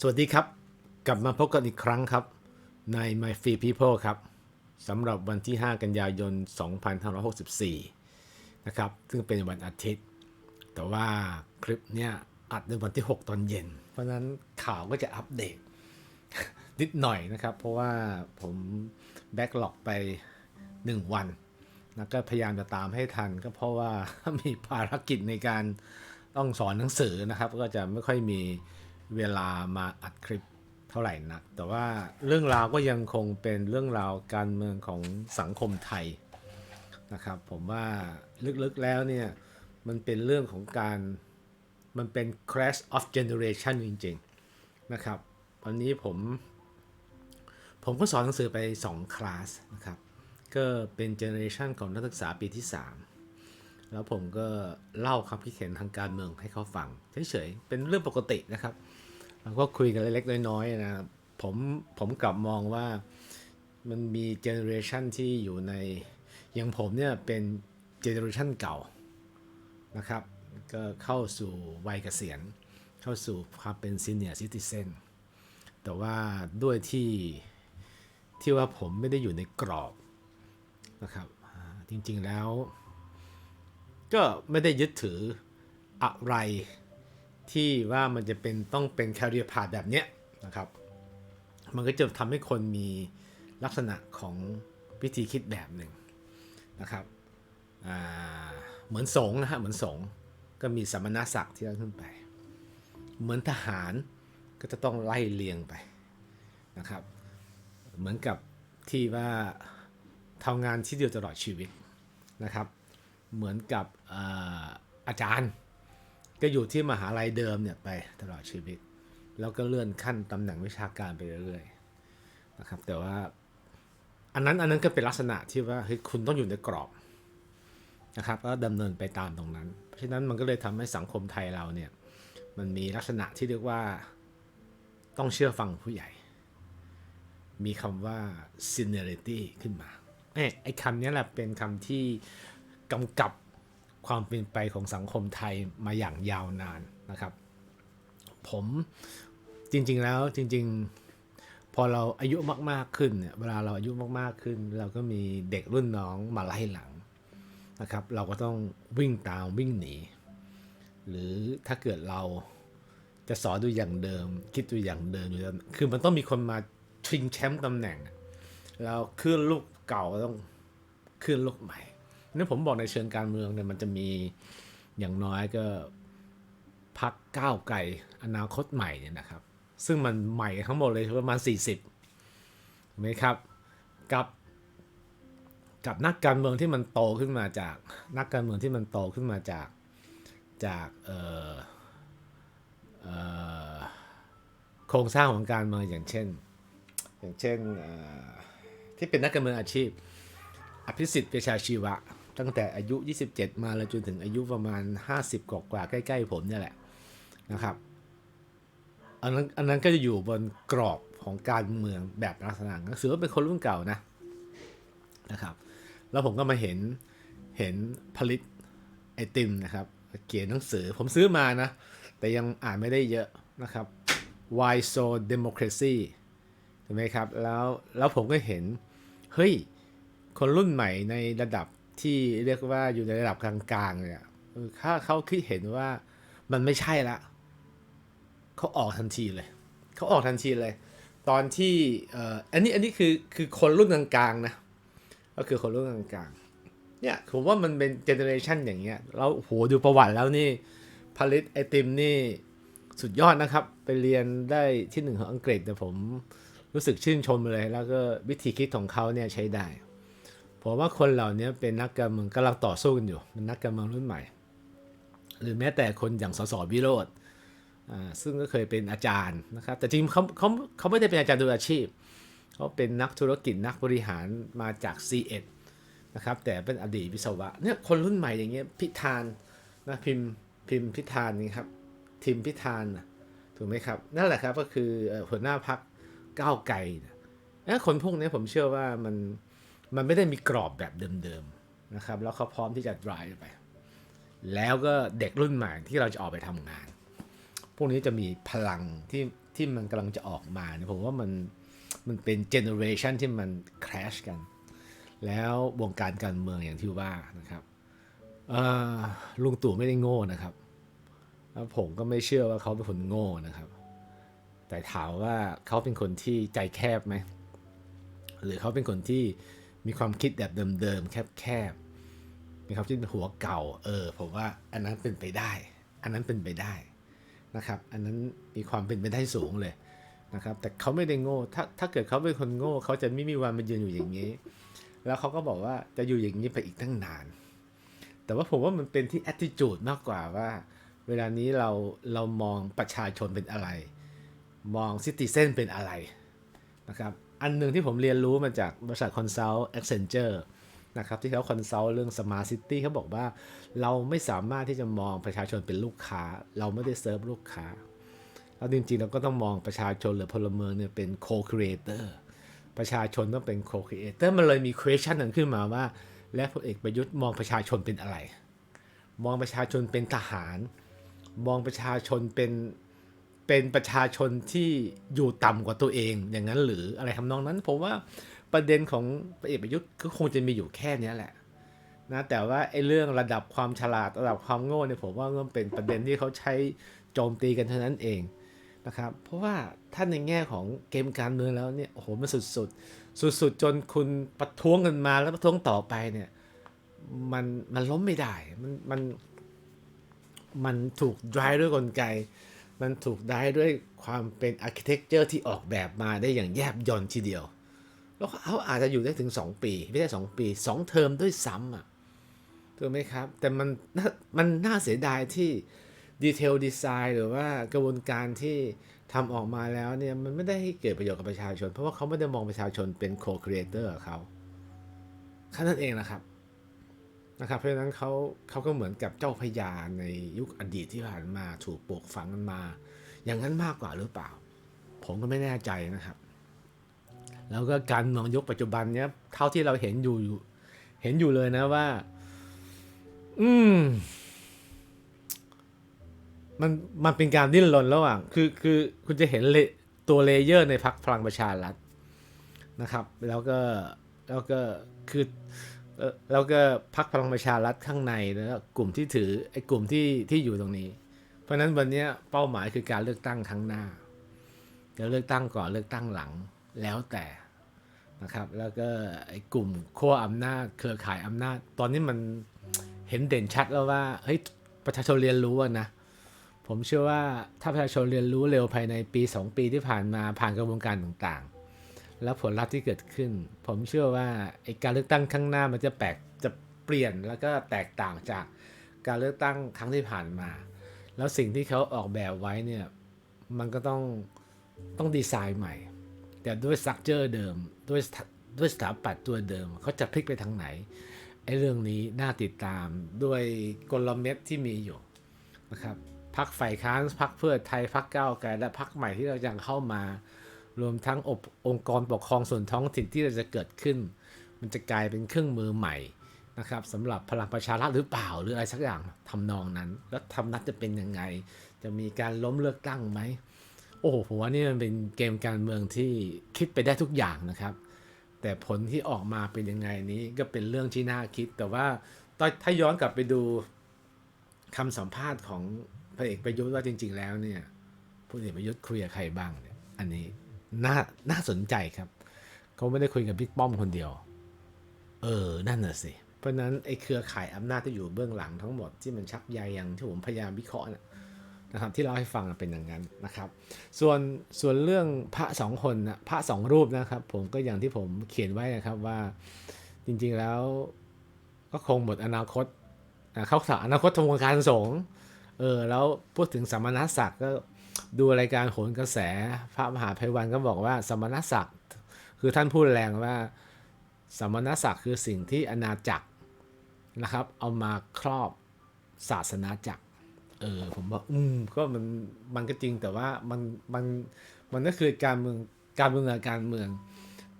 สวัสดีครับ กลับมาพบกันอีกครั้งครับ ใน My Free People ครับสำหรับวันที่ 5 กันยายน 2564 นะครับ ซึ่งเป็นวันอาทิตย์ แต่ว่าคลิปเนี้ยอัดในวันที่ 6 ตอนเย็น เพราะนั้นข่าวก็จะอัปเดต นิดหน่อยนะครับ เพราะว่าผมแบ็กหลอกไป 1 วันนะก็พยายามจะตามให้ทัน ก็เพราะว่ามีภารกิจในการต้องสอนหนังสือนะครับ ก็จะไม่ค่อยมี เวลามาอัดคลิปเท่าไหร่นัก แต่ว่าเรื่องราวก็ยังคงเป็นเรื่องราวการเมืองของสังคมไทยนะครับ ผมว่าลึกๆแล้วเนี่ย มันเป็นเรื่องของการมันเป็น crash of generation จริงๆนะครับวันนี้ผมผมก็สอนหนังสือไป 2 คลาสนะครับ ก็เป็นเจเนอเรชันของนักศึกษาปีที่ 3 แล้วผมก็เล่าความคิดเห็นทางการเมืองให้เขาฟังเฉยๆเป็นเรื่องปกตินะครับเราก็คุยกันเล็กๆน้อยๆนะครับผมผมกลับมองว่ามันมีเจเนอเรชันที่อยู่ในอย่างผมเนี่ยเป็นเจเนอเรชันเก่านะครับ ก็เข้าสู่วัยเกษียณ เข้าสู่ความเป็นซีเนียร์ซิติเซนแต่ว่าด้วยที่ที่ว่าผมไม่ได้อยู่ในกรอบนะครับจริงๆแล้ว ก็ไม่ได้ยึดถืออะไรที่ว่ามันจะเป็นต้องเป็นแคริเอร์พาแบบเนี้ยนะครับ มันก็จะทำให้คนมีลักษณะของวิธีคิดแบบหนึ่งนะครับเหมือนสงฆ์นะฮะเหมือนสงฆ์ก็มีสมณศักดิ์ที่ต้องขึ้นไป เหมือนทหารก็จะต้องไล่เลียงไปนะครับ เหมือนกับที่ว่าทำงานที่เดียวตลอดชีวิตนะครับ เหมือนกับอาจารย์ ก็อยู่ที่มหาลัยเดิมเนี่ยไปตลอดชีวิต แล้วก็เลื่อนขั้นตำแหน่งวิชาการไปเรื่อยๆนะครับแต่ว่าอันนั้นอันนั้นก็เป็นลักษณะที่ว่าเฮ้ยคุณต้องอยู่ในกรอบนะครับแล้วดำเนินไปตามตรงนั้น เพราะฉะนั้นมันก็เลยทำให้สังคมไทยเราเนี่ยมันมีลักษณะที่เรียกว่าต้องเชื่อฟังผู้ใหญ่ มีคำว่า seniority ขึ้นมาไอ้คำนี้แหละเป็นคำที่ กำกับความเป็นไปของสังคมไทยมาอย่างยาวนานนะครับ ผมจริง ๆ แล้วจริง ๆ พอเราอายุมาก ๆ ขึ้นเนี่ยเวลาเราอายุมาก ๆ ขึ้น เราก็มีเด็กรุ่นน้องมาไล่หลังนะครับ เราก็ต้องวิ่งตามวิ่งหนี หรือถ้าเกิดเราจะสอนดูอย่างเดิม คิดดูอย่างเดิมอยู่แล้วคือมันต้องมีคนมาชิงแชมป์ตำแหน่งแล้วขึ้นลูกเก่าต้องขึ้นลูกใหม่ นี่ผมบอกในเชิงการเมืองเนี่ยมันจะมีอย่างน้อยก็พักก้าวไกลอนาคตใหม่เนี่ยนะครับ ซึ่งมันใหม่ทั้งหมดเลยประมาณ 40ถูกไหมครับ กับกับนักการเมืองที่มันโตขึ้นมาจากนักการเมืองที่มันโตขึ้นมาจากจากเอ่อเอ่อโครงสร้างของการเมืองอย่างเช่น อย่างเช่นที่เป็นนักการเมืองอาชีพ อภิสิทธิ์เวชาชีวะ ตั้งแต่อายุ 27 มาแล้วจนถึงอายุประมาณ 50 กว่ากว่าใกล้ๆผมเนี่ยแหละนะครับอันนั้นอันนั้นก็จะอยู่บนกรอบของการเมืองแบบลักษณะนั้นก็ถือว่าเป็นคนรุ่นเก่านะนะครับ แล้วผมก็มาเห็นเห็นผลิตไอติมนะครับเขียนหนังสือผมซื้อมานะ แต่ยังอ่านไม่ได้เยอะนะครับ Why so democracy ถูกไหมครับ แล้วแล้วผมก็เห็น เฮ้ย คนรุ่นใหม่ในระดับ ที่เรียกว่าอยู่ในระดับกลางๆเนี่ยถ้าเขาคิดเห็นว่ามันไม่ใช่ละเขาออกทันทีเลย เขาออกทันทีเลย ตอนที่เอ่ออันนี้อันนี้คือคือคนรุ่นกลางๆนะ ก็คือคนรุ่นกลางๆ เนี่ยผมว่ามันเป็นเจเนอเรชันอย่างเงี้ย แล้วโหดูประวัติแล้วนี่ผลิตไอติมนี่สุดยอดนะครับ ไปเรียนได้ที่หนึ่งของอังกฤษแต่ผมรู้สึกชื่นชมเลย แล้วก็วิธีคิดของเขาเนี่ยใช้ได้ ผมว่าคนเหล่านี้เป็นนักการเมืองกำลังต่อสู้กันอยู่เป็นนักการเมืองรุ่นใหม่ หรือแม้แต่คนอย่างสสวิโรธซึ่งก็เคยเป็นอาจารย์นะครับ แต่จริงเขาเขาเขาไม่ได้เป็นอาจารย์โดยอาชีพเขาเป็นนักธุรกิจนักบริหารมาจาก C1 นะครับแต่เป็นอดีตวิศวะเนี่ยคนรุ่นใหม่อย่างเงี้ยพิธานนะพิมพิมพิธานนี่ครับทิมพิธานถูกไหมครับ นั่นแหละครับก็คือหัวหน้าพักก้าวไกลนะเอ้ยคนพวกนี้ผมเชื่อว่ามัน มันไม่ได้มีกรอบแบบเดิมๆนะครับ แล้วเขาพร้อมที่จะ drive ไป แล้วก็เด็กรุ่นใหม่ที่เราจะออกไปทำงาน พวกนี้จะมีพลังที่ที่มันกำลังจะออกมาเนี่ยผมว่ามันมันเป็นเจเนอเรชันที่มันค a ชกัน แล้ววงการการเมืองอย่างที่ว่านะครับลุงตู่ไม่ได้โง่นะครับ แล้วผมก็ไม่เชื่อว่าเขาเป็นคนโง่นะครับ แต่ถามว่าเขาเป็นคนที่ใจแคบไหม หรือเขาเป็นคนที่ มีความคิดแบบเดิมๆแคบๆมีความคิดหัวเก่า เออ ผมว่าอันนั้นเป็นไปได้ อันนั้นเป็นไปได้นะครับ อันนั้นมีความเป็นไปได้สูงเลยนะครับ แต่เขาไม่ได้โง่ ถ้าถ้าเกิดเขาเป็นคนโง่ เขาจะไม่มีวันมายืนอยู่อย่างนี้ แล้วเขาก็บอกว่าจะอยู่อย่างนี้ไปอีกตั้งนาน แต่ว่าผมว่ามันเป็นที่ attitude มากกว่าว่า เวลานี้เราเรามองประชาชนเป็นอะไร มองซิติเซนเป็นอะไรนะครับ อันหนึ่งที่ผมเรียนรู้มาจากบริษัทคอนซัลท์ Accenture นะครับที่เขาคอนซัลท์เรื่อง Smart City เขาบอกว่าเราไม่สามารถที่จะมองประชาชนเป็นลูกค้า เราไม่ได้เซิร์ฟลูกค้าแล้วจริงๆเราก็ต้องมองประชาชนหรือพลเมืองเนี่ยเป็น co-creator ประชาชนต้องเป็น co-creator มันเลยมี question นั้นขึ้นมาว่า และพลเอกประยุทธ์มองประชาชนเป็นอะไร มองประชาชนเป็นทหาร มองประชาชนเป็น เป็นประชาชนที่อยู่ต่ำกว่าตัวเอง อย่างนั้นหรืออะไรทำนองนั้นผมว่าประเด็นของพลเอกประยุทธ์ก็คงจะมีอยู่แค่นี้แหละนะแต่ว่าไอ้เรื่องระดับความฉลาดระดับความโง่เนี่ยผมว่ามันเป็นประเด็นที่เขาใช้โจมตีกันเท่านั้นเองนะครับเพราะว่าถ้านในแง่ของเกมการเมืองแล้วเนี่ยโอ้โหมันสุดๆสุดๆจนคุณประท้วงกันมาแล้วประท้วงต่อไปเนี่ยมันมันล้มไม่ได้มันมันมันถูก drive ด้วยกลไก มันถูก drive ด้วยความเป็น architecture ที่ออกแบบมาได้อย่างแยบยลทีเดียว แล้วเขาอาจจะอยู่ได้ถึง 2 ปี ไม่ใช่2ปี 2 เทอมด้วยซ้ำอะถูกไหมครับ แต่มันน่ามันน่าเสียดายที่ดีเทลดีไซน์หรือว่ากระบวนการที่ทำออกมาแล้วเนี่ย มันไม่ได้ให้เกิดประโยชน์กับประชาชน เพราะว่าเขาไม่ได้มองประชาชนเป็น co-creator กับเขาแค่นั้นเองนะครับ นะครับเพราะฉะนั้นเขาเขาก็เหมือนกับเจ้าพญาในยุคอดีตที่ผ่านมาถูกปลูกฝังกันมา อย่างนั้นมากกว่าหรือเปล่า ผมก็ไม่แน่ใจนะครับ แล้วก็การเมืองยุคปัจจุบันเนี้ยเท่าที่เราเห็นอยู่อยู่เห็นอยู่เลยนะว่า อืมมันมันเป็นการดิ้นรนระหว่างคือคือคุณจะเห็นเลตัวเลเยอร์ในพักพลังประชารัฐนะครับ แล้วก็แล้วก็คือเอ่อ แล้วก็พักพลังประชารัฐข้างในแล้วก็กลุ่มที่ถือไอ้กลุ่มที่ที่อยู่ตรงนี้ เพราะฉะนั้นวันนี้เป้าหมายคือการเลือกตั้งครั้งหน้าจะเลือกตั้งก่อนเลือกตั้งหลังแล้วแต่นะครับ แล้วก็ไอ้กลุ่มขั้วอำนาจ เครือข่ายอำนาจ ตอนนี้มันเห็นเด่นชัดแล้วว่าเฮ้ยประชาชนเรียนรู้นะผมเชื่อว่าถ้าประชาชนเรียนรู้เร็วภายในปี 2 ปีที่ผ่านมาผ่านกระบวนการต่างๆ แล้วผลลัพธ์ที่เกิดขึ้น ผมเชื่อว่าไอการเลือกตั้งข้างหน้ามันจะแปลกจะเปลี่ยนแล้วก็แตกต่างจากการเลือกตั้งครั้งที่ผ่านมา แล้วสิ่งที่เขาออกแบบไว้เนี่ยมันก็ต้องต้องดีไซน์ใหม่ แต่ด้วยสตรัคเจอร์เดิมด้วยด้วยสถาปัตย์ตัวเดิมเขาจะพลิกไปทางไหนไอ้เรื่องนี้น่าติดตามด้วยกลเม็ดที่มีอยู่นะครับพักฝ่ายค้านพักเพื่อไทยพักก้าวไกลและพักใหม่ที่เราจะเข้ามา รวมทั้งอบองค์กรปกครองส่วนท้องถิ่นที่จะเกิดขึ้น มันจะกลายเป็นเครื่องมือใหม่นะครับสำหรับพลังประชารัฐหรือเปล่าหรืออะไรสักอย่างทำนองนั้น แล้วทำนัดจะเป็นยังไง จะมีการล้มเลือกตั้งไหมโอ้โหผมว่านี่มันเป็นเกมการเมืองที่คิดไปได้ทุกอย่างนะครับ แต่ผลที่ออกมาเป็นยังไงนี้ก็เป็นเรื่องที่น่าคิด แต่ว่าถ้าย้อนกลับไปดูคำสัมภาษณ์ของพลเอกประยุทธ์ว่าจริง ๆ แล้วเนี่ยพลเอกประยุทธ์คุยกับใครบ้างเนี่ยอันนี้ น่าน่าสนใจครับ เขาไม่ได้คุยกับบิ๊กป้อมคนเดียว เออ นั่นน่ะสิ เพราะนั้นไอ้เครือข่ายอำนาจที่อยู่เบื้องหลังทั้งหมดที่มันชักใยอย่างที่ผมพยายามวิเคราะห์นะนะครับ ที่เล่าให้ฟังเป็นอย่างนั้นนะครับ ส่วนส่วนเรื่องพระสองคนนะพระสองรูปนะครับ ผมก็อย่างที่ผมเขียนไว้นะครับว่าจริงๆแล้วก็คงหมดอนาคตเขาสาอนาคตทางวงการสงฆ์เออแล้วพูดถึงสมณศักดิ์ก็ ดูรายการโหนกระแส พระมหาภัยวันก็บอกว่า สมณศักดิ์คือท่านพูดแรงว่า สมณศักดิ์คือสิ่งที่อาณาจักรนะครับ เอามาครอบศาสนาจักรเออผมบอกอืมก็มันมันก็จริงแต่ว่ามันมันมันก็คือการเมืองการเมืองกับการเมือง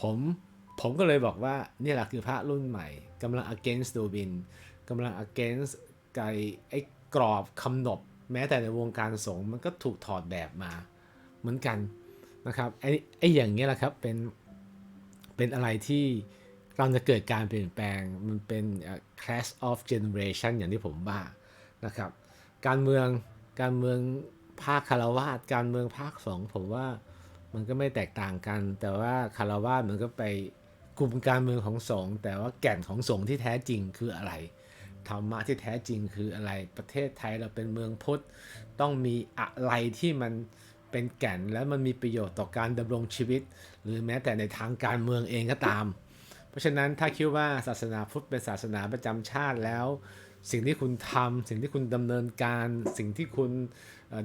ผมผมก็เลยบอกว่านี่แหละคือพระรุ่นใหม่กำลัง against ดูบินกำลัง against ไกไอ้กรอบคำนบ แม้แต่ในวงการสงฆ์มันก็ถูกถอดแบบมาเหมือนกันนะครับไอ้ไอ้อย่างเงี้ยแหละครับเป็นเป็นอะไรที่เราจะเกิดการเปลี่ยนแปลงมันเป็น clash of generation อย่างที่ผมว่านะครับ การเมืองการเมืองภาคคารวาสการเมืองภาคสองผมว่ามันก็ไม่แตกต่างกัน แต่ว่าคารวาสมันก็ไปกลุ่มการเมืองของสงฆ์แต่ว่าแก่นของสงฆ์ที่แท้จริงคืออะไร ธรรมะที่แท้จริงคืออะไร ประเทศไทยเราเป็นเมืองพุทธ ต้องมีอะไรที่มันเป็นแก่นและมันมีประโยชน์ต่อการดำรงชีวิต หรือแม้แต่ในทางการเมืองเองก็ตาม เพราะฉะนั้นถ้าคิดว่าศาสนาพุทธเป็นศาสนาประจำชาติแล้ว สิ่งที่คุณทำสิ่งที่คุณดำเนินการสิ่งที่คุณ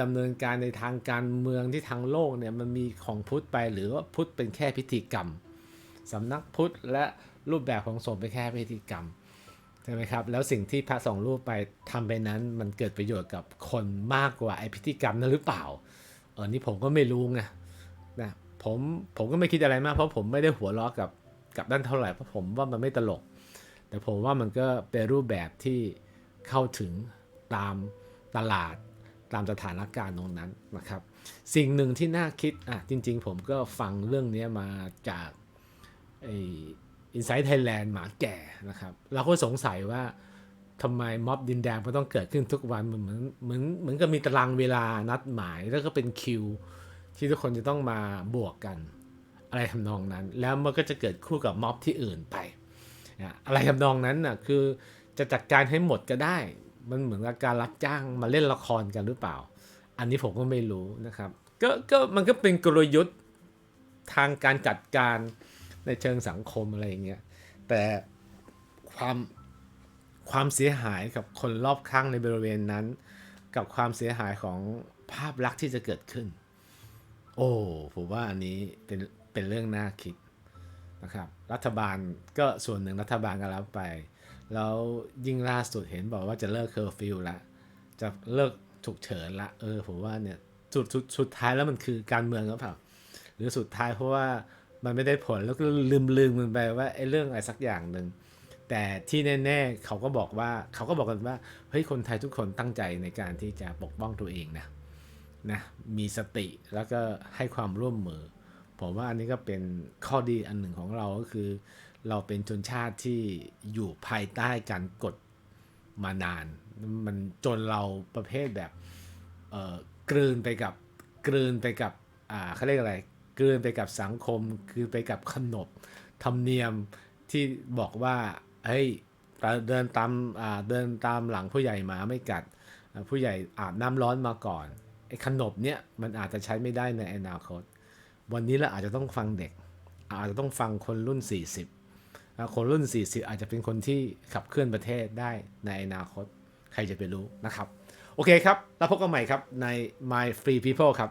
ดำเนินการในทางการเมืองที่ทางโลกเนี่ยมันมีของพุทธไปหรือว่าพุทธเป็นแค่พิธีกรรมสำนักพุทธและรูปแบบของสงฆ์เป็นแค่พิธีกรรม ใช่ไหมครับ แล้วสิ่งที่พระสองรูปไปทำไปนั้น มันเกิดประโยชน์กับคนมากกว่าไอพิธีกรรมนั้นหรือเปล่าเออนี่ผมก็ไม่รู้ไงนะผมผมก็ไม่คิดอะไรมากเพราะผมไม่ได้หัวเราะกับกับด้านเท่าไหร่เพราะผมว่ามันไม่ตลก แต่ผมว่ามันก็เป็นรูปแบบที่เข้าถึงตามตลาดตามสถานการณ์ตรงนั้นนะครับ สิ่งหนึ่งที่น่าคิดอะจริง ๆ ผมก็ฟังเรื่องนี้มาจากไอ อินไซต์ไทยแลนด์หมาแก่นะครับ เราก็สงสัยว่าทำไมม็อบดินแดงมันต้องเกิดขึ้นทุกวันเหมือนเหมือนเหมือนเหมือนกับมีตารางเวลานัดหมายแล้วก็เป็นคิว ที่ทุกคนจะต้องมาบวกกัน อะไรทำนองนั้น แล้วมันก็จะเกิดคู่กับม็อบที่อื่นไปอะไรทำนองนั้นน่ะคือจะจัดการให้หมดก็ได้ มันเหมือนกับการรับจ้างมาเล่นละครกันหรือเปล่า อันนี้ผมก็ไม่รู้นะครับ ก็ก็มันก็เป็นกลยุทธ์ทางการจัดการ ในเชิงสังคมอะไรอย่างเงี้ยแต่ความความเสียหายกับคนรอบข้างในบริเวณนั้น กับความเสียหายของภาพลักษณ์ที่จะเกิดขึ้น โอ้ผมว่าอันนี้เป็นเป็นเรื่องน่าคิดนะครับรัฐบาลก็ส่วนหนึ่งรัฐบาลก็รับไป แล้วยิ่งล่าสุดเห็นบอกว่าจะเลิกเคอร์ฟิวละจะเลิกฉุกเฉินละเออผมว่าเนี่ยสุดสุดสุดท้ายแล้วมันคือการเมืองหรือเปล่าหรือสุดท้ายเพราะว่า มันไม่ได้ผลแล้วก็ลืมลืมมันไปว่าไอ้เรื่องอะไรสักอย่างหนึ่งแต่ที่แน่ๆเขาก็บอกว่าเขาก็บอกกันว่าเฮ้ยคนไทยทุกคนตั้งใจในการที่จะปกป้องตัวเองนะนะมีสติแล้วก็ให้ความร่วมมือ ผมว่าอันนี้ก็เป็นข้อดีอันหนึ่งของเราก็คือ เราเป็นชนชาติที่อยู่ภายใต้การกดมานาน มันจนเราประเภทแบบเออกลืนไปกับกลืนไปกับอ่าเขาเรียกอะไร กลืนไปกับสังคมคือไปกับขนบธรรมเนียมที่บอกว่าเฮ้ยเดินตามเดินตามหลังผู้ใหญ่หมาไม่กัด ผู้ใหญ่อาบน้ำร้อนมาก่อนไอ้ขนบเนี้ยมันอาจจะใช้ไม่ได้ในอนาคต วันนี้เราอาจจะต้องฟังเด็ก อาจจะต้องฟังคนรุ่น 40 คนรุ่น 40 อาจจะเป็นคนที่ขับเคลื่อนประเทศได้ในอนาคต ใครจะไปรู้นะครับ โอเคครับ แล้วพบกันใหม่ครับใน My Free People ครับ